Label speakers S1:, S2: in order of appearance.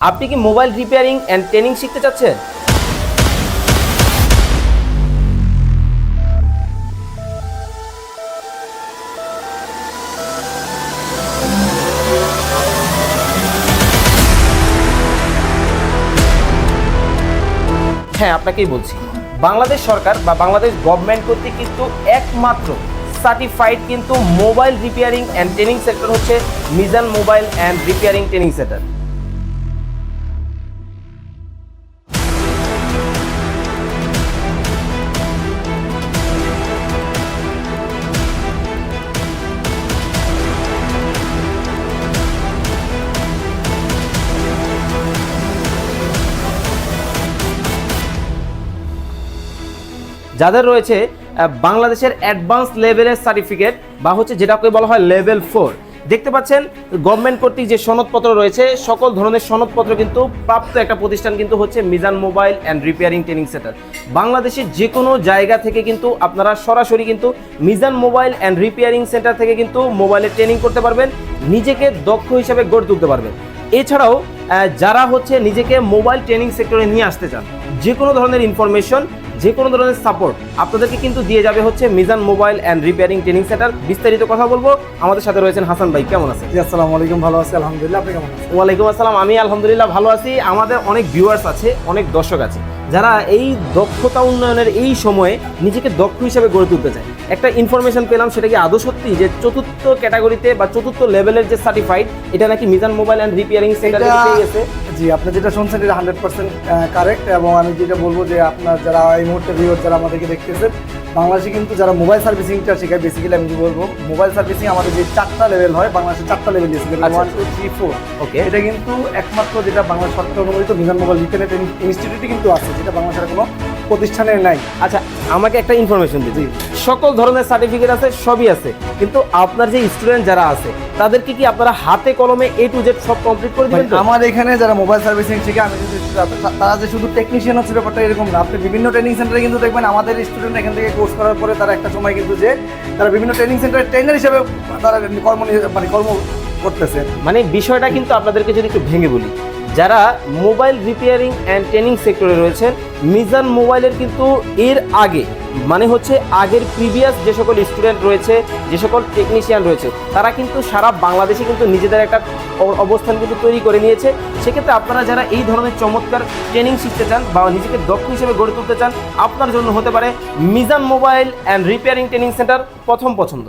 S1: আপনি কি mobile repairing and training শিখতে চাচ্ছেন? হ্যাঁ আপনাকেই বলছি। বাংলাদেশ সরকার বা বাংলাদেশ গভর্নমেন্ট কর্তৃক কিন্তু একমাত্র সার্টিফাইড কিন্তু mobile repairing and training sector হচ্ছে Mizan mobile and repairing training centre যাদের রয়েছে বাংলাদেশের অ্যাডভান্স লেভেলের সার্টিফিকেট বা হচ্ছে যেটাকে বলা হয় লেভেল ফোর দেখতে পাচ্ছেন গভর্নমেন্ট কর্তৃক যে সনদপত্র রয়েছে, সকল ধরনের সনদপত্র কিন্তু প্রাপ্ত একটা প্রতিষ্ঠান কিন্তু হচ্ছে Mizan mobile and repairing training centre. বাংলাদেশের যে কোনো জায়গা থেকে কিন্তু আপনারা সরাসরি কিন্তু Mizan mobile and repairing centre থেকে কিন্তু মোবাইলের ট্রেনিং করতে পারবেন, নিজেকে দক্ষ হিসাবে গড়ে তুলতে পারবেন। এছাড়াও যারা হচ্ছে নিজেকে মোবাইল ট্রেনিং সেক্টরে নিয়ে আসতে চান যে কোনো ধরনের ইনফরমেশন যে কোনো ধরনের সাপোর্ট আপনাদেরকে কিন্তু দিয়ে যাবে হচ্ছে Mizan mobile and repairing training centre বিস্তারিত কথা বলব। আমাদের সাথে রয়েছেন হাসান ভাই কেমন আছেন?
S2: আসসালামু আলাইকুম ভালো আছি আলহামদুলিল্লাহ। আপনি কেমন আছেন?
S1: ওয়ালাইকুম আসসালাম আমি আলহামদুলিল্লাহ ভালো আছি। আমাদের অনেক ভিউয়ার্স আছে অনেক দর্শক আছে। যারা এই দক্ষতা উন্নয়নের এই সময়ে নিজেকে দক্ষ হিসেবে গড়ে তুলতে চায়। একটা ইনফরমেশন পেলাম সেটা কি আদৌ সত্যি যে চতুর্থ ক্যাটাগরিতে বা চতুর্থ লেভেলের যে সার্টিফাইড এটা নাকি Mizan mobile and repairing centre পেয়ে গেছে?
S2: জি আপনি যেটা শুনছেন এটা হান্ড্রেড পার্সেন্ট কারেক্ট এবং আমি যেটা বলব যে আপনার যারা এই মুহূর্তে ভিউর যারা আমাদেরকে দেখতেছেন বাংলাদেশে কিন্তু যারা মোবাইল সার্ভিসিংটা শেখায় বেসিক্যালি আমি কি বলব মোবাইল সার্ভিসিং আমাদের যে চারটা লেভেল হয় বাংলাদেশে চারটা লেভেল দিয়েছে। One two three four
S1: okay
S2: এটা কিন্তু একমাত্র যেটা বাংলাদেশ সরকার অনুমোদিত মিজান মোবাইল রিপেয়ার ইনস্টিটিউটে কিন্তু আছে যেটা বাংলাদেশের কোনো প্রতিষ্ঠানের নাই
S1: আচ্ছা আমাকে একটা ইনফরমেশন
S2: জি।
S1: সকল ধরনের সার্টিফিকেট আছে সবই আছে। কিন্তু আপনার যে স্টুডেন্ট যারা আছে তাদেরকে কি আপনারা হাতে কলমে এ টু জেড সব কমপ্লিট করে দিবেন
S2: আমার এখানে যারা মোবাইল সার্ভিসিং শিখে আমি তারা যে শুধু টেকনিশিয়ান হচ্ছে ব্যাপারটা এরকম না। আপনি বিভিন্ন ট্রেনিং সেন্টারে কিন্তু দেখবেন আমাদের স্টুডেন্ট এখান থেকে কোর্স করার পরে তারা একটা সময় কিন্তু যে তারা বিভিন্ন ট্রেনিং সেন্টারে ট্রেনার হিসেবে তারা কর্ম মানে কর্ম করতেছে।
S1: মানে বিষয়টা কিন্তু আপনাদেরকে যদি একটু ভেঙে বলি যারা মোবাইল রিপেয়ারিং অ্যান্ড ট্রেনিং সেক্টরে রয়েছেন, মিজান মোবাইলের কিন্তু এর আগে মানে হচ্ছে আগের প্রিভিয়াস যে সকল স্টুডেন্ট রয়েছে, যে সকল টেকনিশিয়ান রয়েছে, তারা কিন্তু সারা বাংলাদেশে কিন্তু নিজেদের একটা অবস্থান কিন্তু তৈরি করে নিয়েছে। সেক্ষেত্রে আপনারা যারা এই ধরনের চমৎকার ট্রেনিং শিখতে চান বা নিজেকে দক্ষ হিসেবে গড়ে তুলতে চান, আপনার জন্য হতে পারে Mizan mobile and repairing training centre প্রথম পছন্দ।